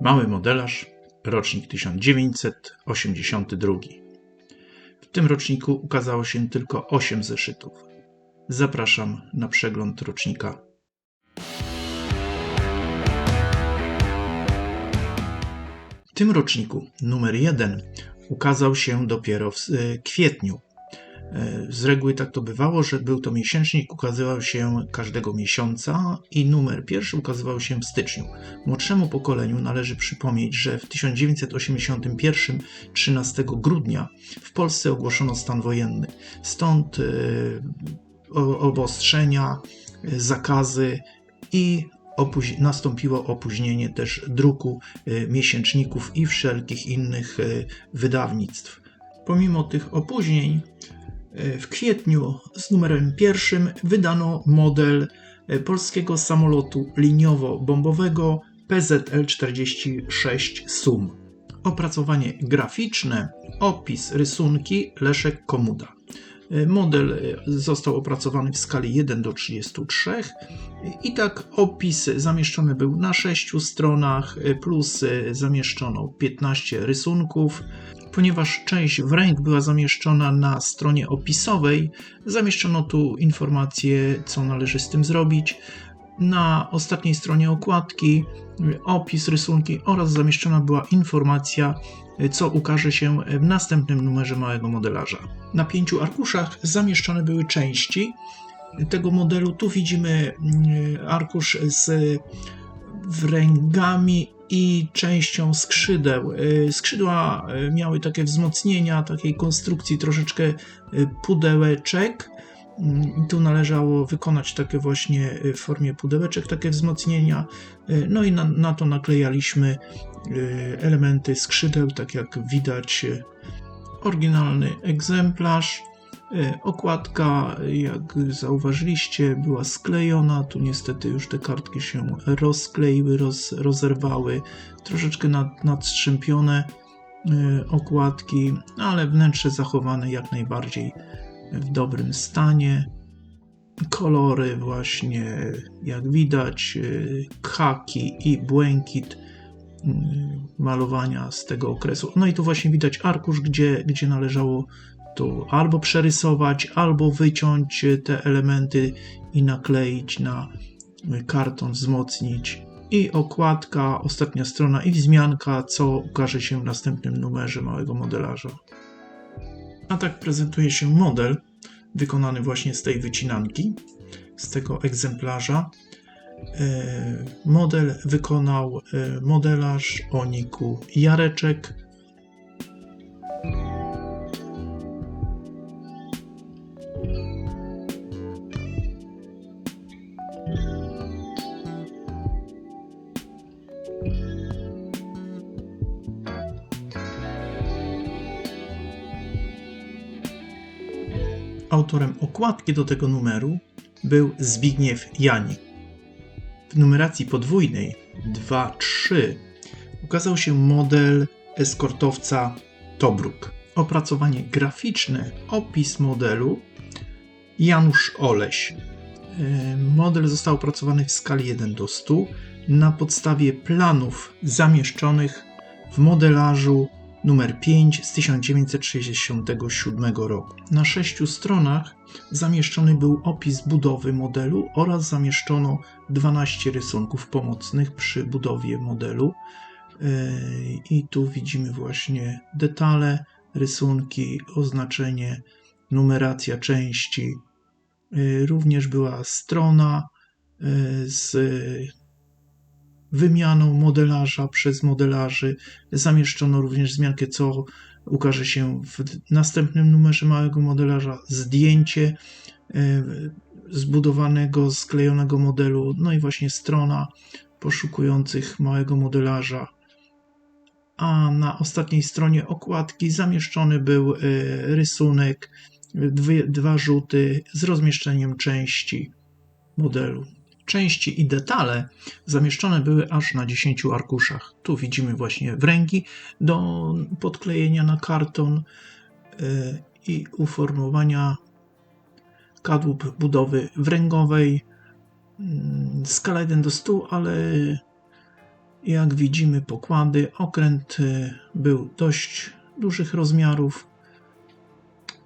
Mały modelarz, rocznik 1982. W tym roczniku ukazało się tylko 8 zeszytów. Zapraszam na przegląd rocznika. W tym roczniku numer 1 ukazał się dopiero w kwietniu. E, Z reguły tak to bywało, że był to miesięcznik, ukazywał się każdego miesiąca i numer pierwszy ukazywał się w styczniu. Młodszemu pokoleniu należy przypomnieć, że w 1981, 13 grudnia, w Polsce ogłoszono stan wojenny. Stąd e, obostrzenia, e, zakazy i nastąpiło opóźnienie też druku miesięczników i wszelkich innych wydawnictw. Pomimo tych opóźnień, w kwietniu z numerem pierwszym wydano model e, polskiego samolotu liniowo-bombowego PZL-46 SUM. Opracowanie graficzne, opis, rysunki Leszek Komuda. Model e, został opracowany w skali 1 do 33 i tak opis zamieszczony był na 6 stronach, e, plus e, zamieszczono 15 rysunków. Ponieważ część wręk była zamieszczona na stronie opisowej, zamieszczono tu informacje, co należy z tym zrobić. Na ostatniej stronie okładki opis, rysunki oraz zamieszczona była informacja, co ukaże się w następnym numerze małego modelarza. Na pięciu arkuszach zamieszczone były części tego modelu. Tu widzimy y, arkusz z wręgami i częścią skrzydeł. Y, Skrzydła y, miały takie wzmocnienia, takiej konstrukcji troszeczkę y, pudełeczek. I tu należało wykonać takie właśnie y, w formie pudełeczek, takie wzmocnienia. Y, No i na, na to naklejaliśmy y, elementy skrzydeł, tak jak widać. Oryginalny egzemplarz. Okładka, jak zauważyliście, była sklejona. Tu niestety już te kartki się rozkleiły, roz, rozerwały. Troszeczkę nad, nadstrzępione y, okładki, ale wnętrze zachowane jak najbardziej w dobrym stanie. Kolory właśnie, jak widać, y, khaki i błękit y, malowania z tego okresu. No i tu właśnie widać arkusz, gdzie, gdzie należało to albo przerysować, albo wyciąć te elementy i nakleić na karton, wzmocnić. I okładka, ostatnia strona i wzmianka, co ukaże się w następnym numerze małego modelarza. A tak prezentuje się model wykonany właśnie z tej wycinanki, z tego egzemplarza. E, Model wykonał e, modelarz o niku Jareczek. Autorem okładki do tego numeru był Zbigniew Janik. W numeracji podwójnej 2-3 ukazał się model eskortowca Tobruk. Opracowanie graficzne, opis modelu Janusz Oleś. E, Model został opracowany w skali 1 do 100 na podstawie planów zamieszczonych w modelarzu numer 5 z 1967 roku. Na sześciu stronach zamieszczony był opis budowy modelu oraz zamieszczono 12 rysunków pomocnych przy budowie modelu. Yy, I tu widzimy właśnie detale, rysunki, oznaczenie, numeracja części. Yy, Również była strona yy, z wymianą modelarza przez modelarzy. Zamieszczono również wzmiankę, co ukaże się w następnym numerze małego modelarza, zdjęcie e, zbudowanego, sklejonego modelu, no i właśnie strona poszukujących małego modelarza. A na ostatniej stronie okładki zamieszczony był e, rysunek, dwie, dwa rzuty z rozmieszczeniem części modelu. Części i detale zamieszczone były aż na 10 arkuszach. Tu widzimy właśnie wręgi do podklejenia na karton y, i uformowania kadłub budowy wręgowej. Mm, Skala 1 do 100, ale Jak widzimy, pokłady. Okręt y, był dość dużych rozmiarów.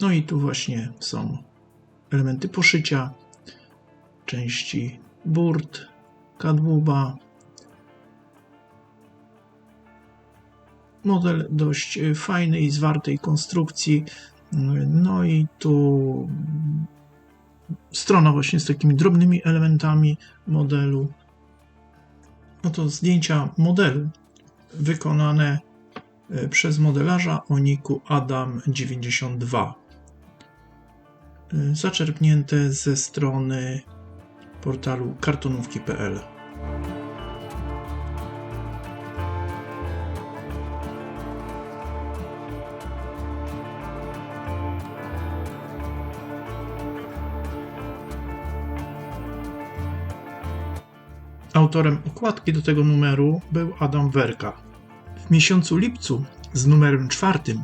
No i tu właśnie są elementy poszycia, części burt, kadłuba. Model dość y, fajnej i zwartej konstrukcji. Y, No i tu strona właśnie z takimi drobnymi elementami modelu. Oto zdjęcia modelu wykonane e, przez modelarza Oniku Adam 92. E, Zaczerpnięte ze strony portalu kartonówki.pl. Autorem okładki do tego numeru był Adam Werka. W miesiącu lipcu z numerem czwartym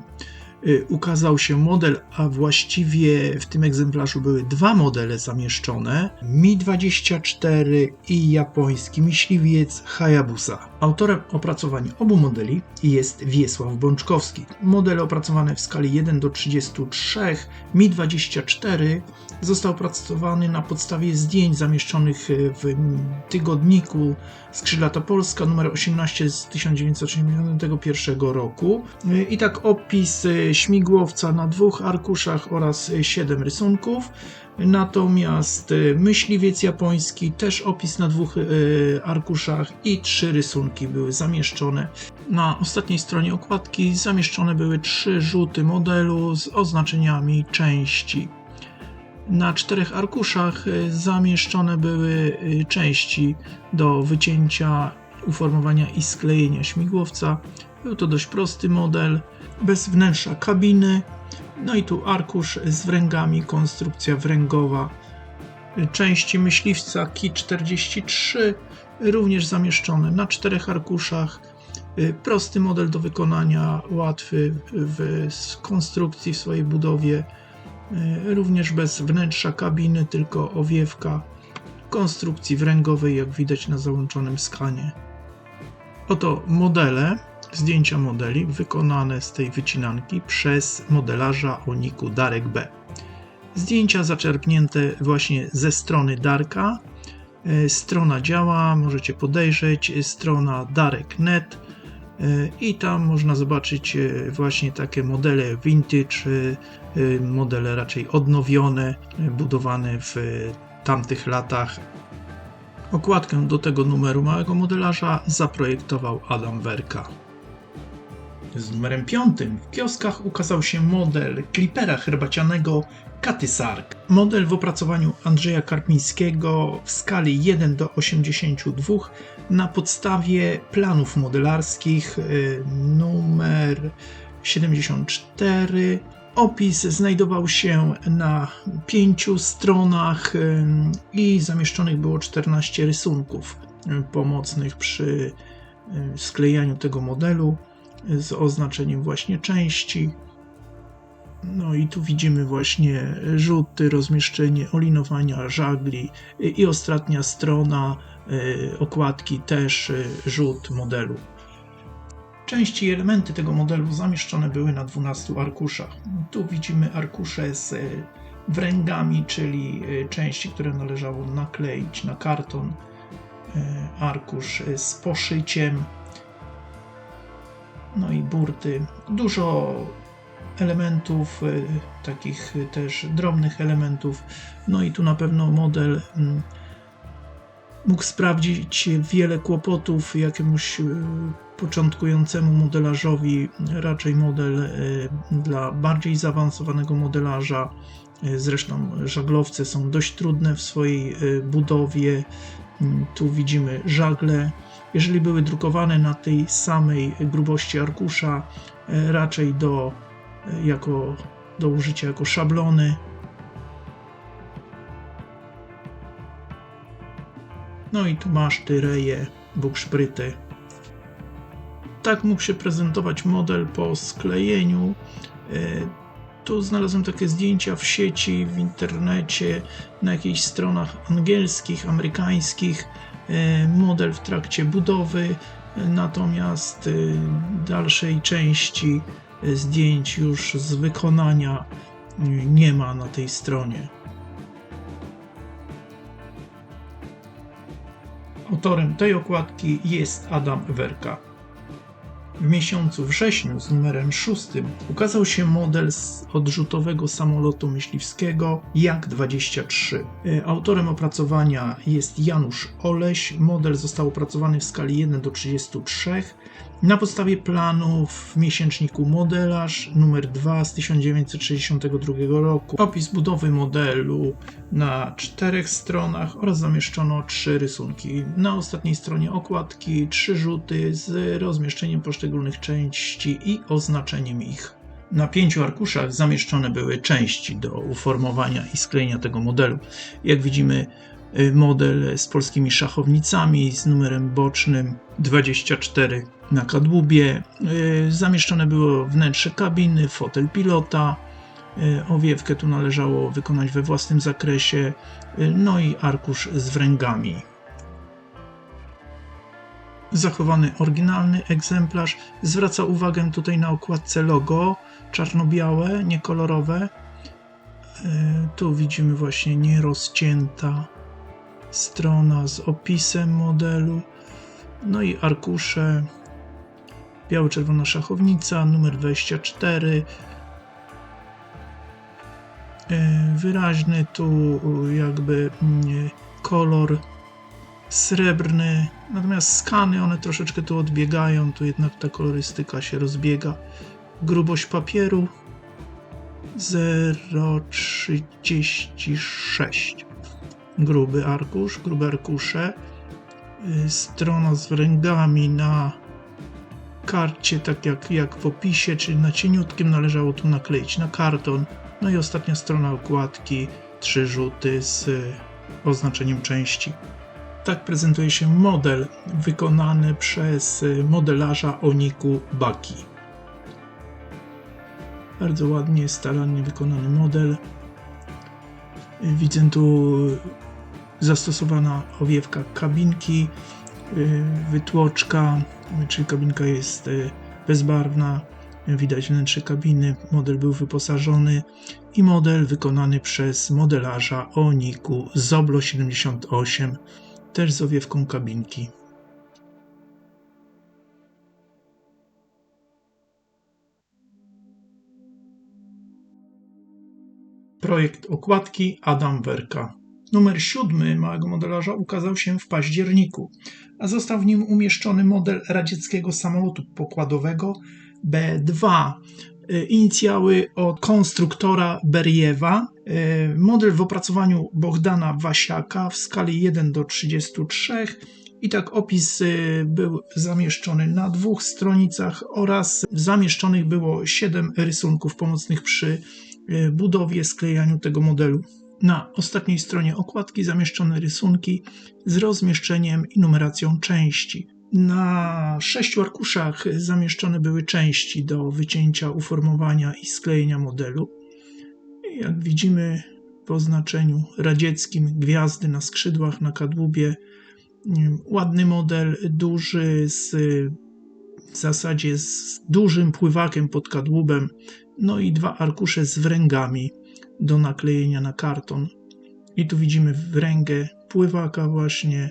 ukazał się model, a właściwie w tym egzemplarzu były dwa modele zamieszczone: Mi-24 i japoński myśliwiec Hayabusa. Autorem opracowania obu modeli jest Wiesław Bączkowski. Modele opracowane w skali 1 do 33 Mi-24 został opracowany na podstawie zdjęć zamieszczonych w tygodniku Skrzydlata Polska numer 18 z 1981 roku. I tak opis śmigłowca na dwóch arkuszach oraz 7 rysunków. Natomiast myśliwiec japoński też opis na dwóch y, arkuszach i trzy rysunki były zamieszczone. Na ostatniej stronie okładki zamieszczone były trzy rzuty modelu z oznaczeniami części. Na czterech arkuszach y, zamieszczone były y, części do wycięcia, uformowania i sklejenia śmigłowca. Był to dość prosty model, bez wnętrza kabiny. No i tu arkusz z wręgami, konstrukcja wręgowa. Części myśliwca Ki-43 również zamieszczone na czterech arkuszach. Y, Prosty model do wykonania, łatwy w konstrukcji, w swojej budowie. Y, również bez wnętrza kabiny, tylko owiewka konstrukcji wręgowej, jak widać na załączonym skanie. Oto modele, zdjęcia modeli wykonane z tej wycinanki przez modelarza Oniku Darek B. Zdjęcia zaczerpnięte właśnie ze strony Darka. Y, Strona działa, możecie podejrzeć, strona darek.net y, i tam można zobaczyć y, właśnie takie modele vintage, modele raczej odnowione, budowane w tamtych latach. Okładkę do tego numeru małego modelarza zaprojektował Adam Werka. Z numerem 5 w kioskach ukazał się model klipera herbacianego Katy Sark. Model w opracowaniu Andrzeja Karpińskiego w skali 1 do 82 na podstawie planów modelarskich y, numer 74. Opis znajdował się na pięciu stronach y, i zamieszczonych było 14 rysunków y, pomocnych przy sklejaniu tego modelu z oznaczeniem właśnie części. No i tu widzimy właśnie rzuty, rozmieszczenie, olinowania żagli i ostatnia strona y, okładki też y, rzut modelu. Części i elementy tego modelu zamieszczone były na 12 arkuszach. Tu widzimy arkusze z y, wręgami, czyli części, które należało nakleić na karton. Arkusz z poszyciem, no i burty. Dużo elementów, y, takich y, też drobnych elementów. No i tu na pewno model mm, mógł sprawdzić wiele kłopotów jakiemuś y, początkującemu modelarzowi, raczej model dla bardziej zaawansowanego modelarza. Zresztą żaglowce są dość trudne w swojej budowie. Mm, Tu widzimy żagle. Jeżeli były drukowane na tej samej grubości arkusza, y, raczej do, y, jako, do użycia jako szablony. No i tu maszty, reje, bukszpryty. Tak mógł się prezentować model po sklejeniu. E, Tu znalazłem takie zdjęcia w sieci, w internecie, na jakichś stronach angielskich, amerykańskich. E, Model w trakcie budowy. natomiast y, dalszej części zdjęć już z wykonania nie ma na tej stronie. Autorem tej okładki jest Adam Werka. W miesiącu wrześniu z numerem 6 ukazał się model z odrzutowego samolotu myśliwskiego Jak-23. E, autorem opracowania jest Janusz Oleś. Model został opracowany w skali 1 do 33 na podstawie w miesięczniku Modelarz numer 2 z 1962 roku. Opis budowy modelu na czterech stronach oraz zamieszczono trzy rysunki. Na ostatniej stronie okładki trzy rzuty z rozmieszczeniem poszczególnych części i oznaczeniem ich. Na pięciu arkuszach zamieszczone były części do uformowania i sklejenia tego modelu. Jak widzimy, model z polskimi szachownicami z numerem bocznym 24 na kadłubie. Y, zamieszczone było wnętrze kabiny, fotel pilota. Y, owiewkę tu należało wykonać we własnym zakresie, y, no i arkusz z wręgami. Zachowany oryginalny egzemplarz zwraca uwagę tutaj na okładce logo czarno-białe, niekolorowe. Tu widzimy właśnie nierozcięta strona z opisem modelu, no i arkusze biało-czerwona szachownica, numer 24. E, wyraźny tu jakby mm, kolor srebrny, natomiast skany one troszeczkę tu odbiegają, tu jednak ta kolorystyka się rozbiega. Grubość papieru 0,36. Gruby arkusz, grube arkusze. E, strona z wręgami na karcie, tak jak, jak w opisie, czyli na cieniutkim należało tu nakleić na karton. No i ostatnia strona okładki, trzy rzuty z oznaczeniem części. Tak prezentuje się model wykonany przez modelarza Oniku Baki. Bardzo ładnie, starannie wykonany model. Widzę tu zastosowana owiewka kabinki, y, wytłoczka, czyli kabinka jest y, bezbarwna, widać wnętrze kabiny, model był wyposażony i model wykonany przez modelarza Oniku Zoblo 78, też z owiewką kabinki. Projekt okładki Adam Werka. Numer siódmy małego modelarza ukazał się w październiku, a został w nim umieszczony model radzieckiego samolotu pokładowego B-2. E, inicjały od konstruktora Beriewa. E, model w opracowaniu Bogdana Wasiaka w skali 1 do 33 i tak opis e, był zamieszczony na dwóch stronicach oraz zamieszczonych było 7 rysunków pomocnych przy budowie, sklejaniu tego modelu. Na ostatniej stronie okładki zamieszczone rysunki z rozmieszczeniem i numeracją części. Na sześciu arkuszach zamieszczone były części do wycięcia, uformowania i sklejenia modelu. Jak widzimy w oznaczeniu radzieckim gwiazdy na skrzydłach, na kadłubie, ładny model, duży, z, w zasadzie z dużym pływakiem pod kadłubem, no i dwa arkusze z wręgami do naklejenia na karton. I tu widzimy wręgę pływaka właśnie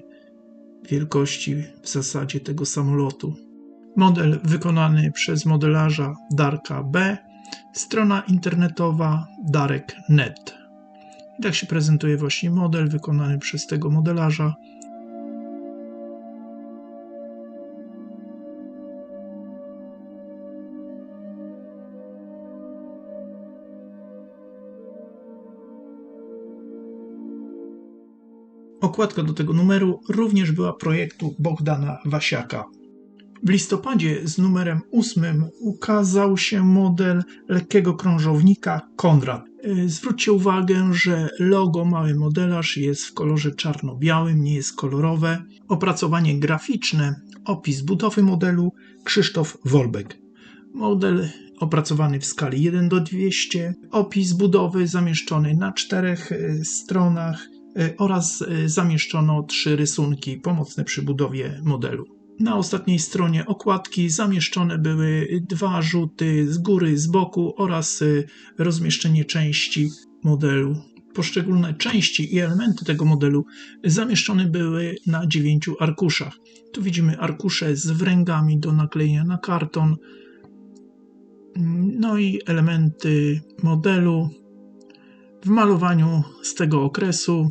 wielkości w zasadzie tego samolotu. Model wykonany przez modelarza Darka B. Strona internetowa darek.net. I tak się prezentuje właśnie model wykonany przez tego modelarza. Okładka do tego numeru również była projektu Bogdana Wasiaka. W listopadzie z numerem 8 ukazał się model lekkiego krążownika Konrad. E, zwróćcie uwagę, że logo mały modelarz jest w kolorze czarno-białym, nie jest kolorowe. Opracowanie graficzne, opis budowy modelu Krzysztof Wolbek. Model opracowany w skali 1 do 200, opis budowy zamieszczony na czterech e, stronach, oraz e, zamieszczono trzy rysunki pomocne przy budowie modelu. Na ostatniej stronie okładki zamieszczone były dwa rzuty z góry, z boku oraz y, rozmieszczenie części modelu. Poszczególne części i elementy tego modelu zamieszczone były na dziewięciu arkuszach. Tu widzimy arkusze z wręgami do naklejenia na karton, no i elementy modelu w malowaniu z tego okresu.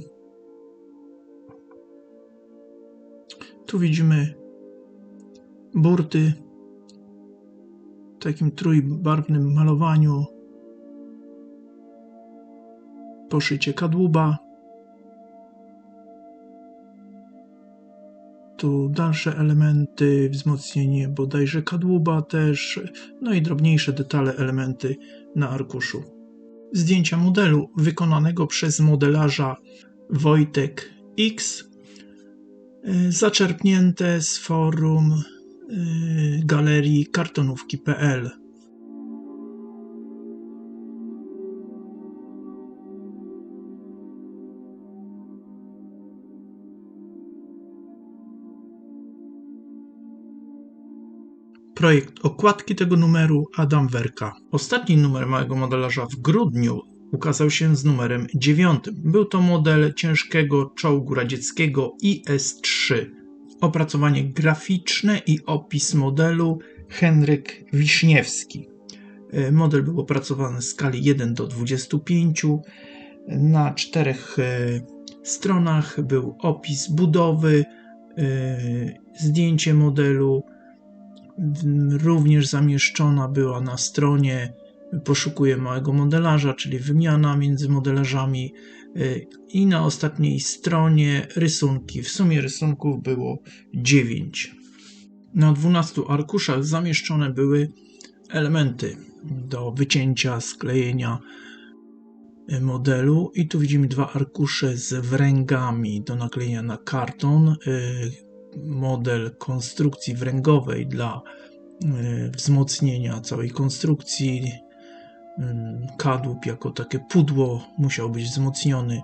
Tu widzimy burty w takim trójbarwnym malowaniu, poszycie kadłuba. Tu dalsze elementy, wzmocnienie bodajże kadłuba też, no i drobniejsze detale, elementy na arkuszu. Zdjęcia modelu wykonanego przez modelarza Wojtek X, zaczerpnięte z forum y, galerii kartonówki.pl. Projekt okładki tego numeru Adam Werka. Ostatni numer małego modelarza w grudniu ukazał się z numerem 9. Był to model ciężkiego czołgu radzieckiego IS-3. Opracowanie graficzne i opis modelu Henryk Wiśniewski. E, model był opracowany w skali 1 do 25. Na czterech e, stronach był opis budowy, e, zdjęcie modelu, również zamieszczona była na stronie Poszukuję małego modelarza, czyli wymiana między modelarzami y, i na ostatniej stronie rysunki. W sumie rysunków było 9. Na 12 arkuszach zamieszczone były elementy do wycięcia, sklejenia y, modelu i tu widzimy dwa arkusze z wręgami do naklejenia na karton y, model konstrukcji wręgowej dla wzmocnienia całej konstrukcji. Mm, kadłub jako takie pudło musiał być wzmocniony.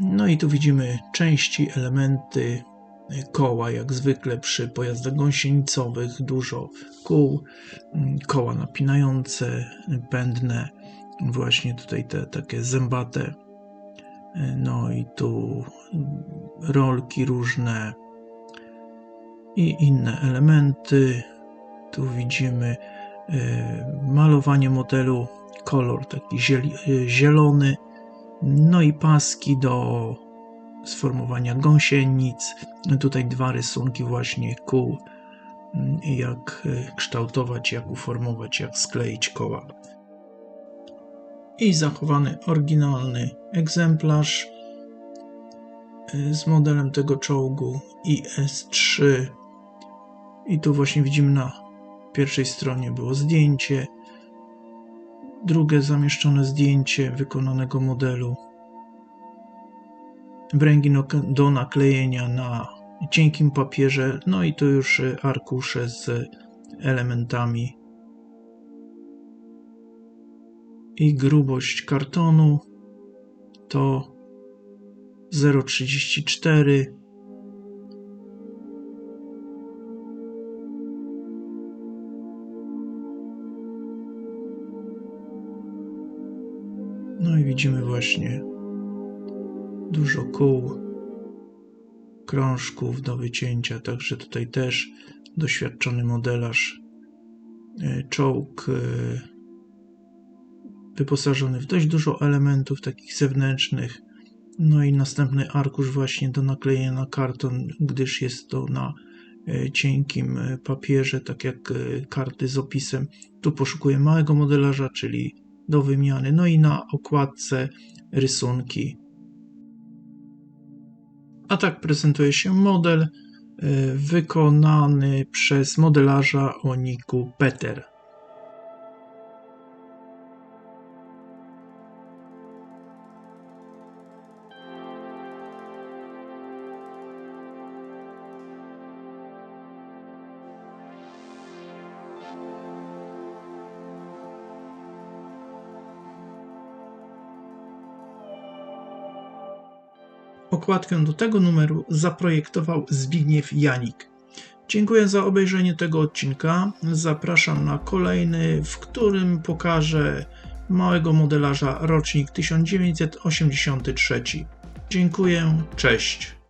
No i tu widzimy części, elementy koła, jak zwykle przy pojazdach gąsienicowych, dużo kół, mm, koła napinające, pędne, właśnie tutaj te takie zębate. No i tu rolki różne, i inne elementy. Tu widzimy malowanie modelu, kolor taki e, zielony, no i paski do sformowania gąsienic. Tutaj dwa rysunki właśnie kół, mm, jak kształtować, jak uformować, jak skleić koła. I zachowany oryginalny egzemplarz z modelem tego czołgu IS-3 i tu właśnie widzimy na pierwszej stronie było zdjęcie, drugie zamieszczone zdjęcie wykonanego modelu, bręgi do naklejenia na cienkim papierze, no i tu już arkusze z elementami. I grubość kartonu to 0,34 widzimy właśnie dużo kół, krążków do wycięcia, także tutaj też doświadczony modelarz, e, czołg e, wyposażony w dość dużo elementów takich zewnętrznych, no i następny arkusz właśnie do naklejenia na karton, gdyż jest to na e, cienkim papierze, tak jak karty z opisem. Tu poszukuję małego modelarza, czyli do wymiany. No i na okładce rysunki. A tak prezentuje się model e, wykonany przez modelarza o niku Peter. Okładkę do tego numeru zaprojektował Zbigniew Janik. Dziękuję za obejrzenie tego odcinka. Zapraszam na kolejny, w którym pokażę małego modelarza rocznik 1983. Dziękuję, cześć.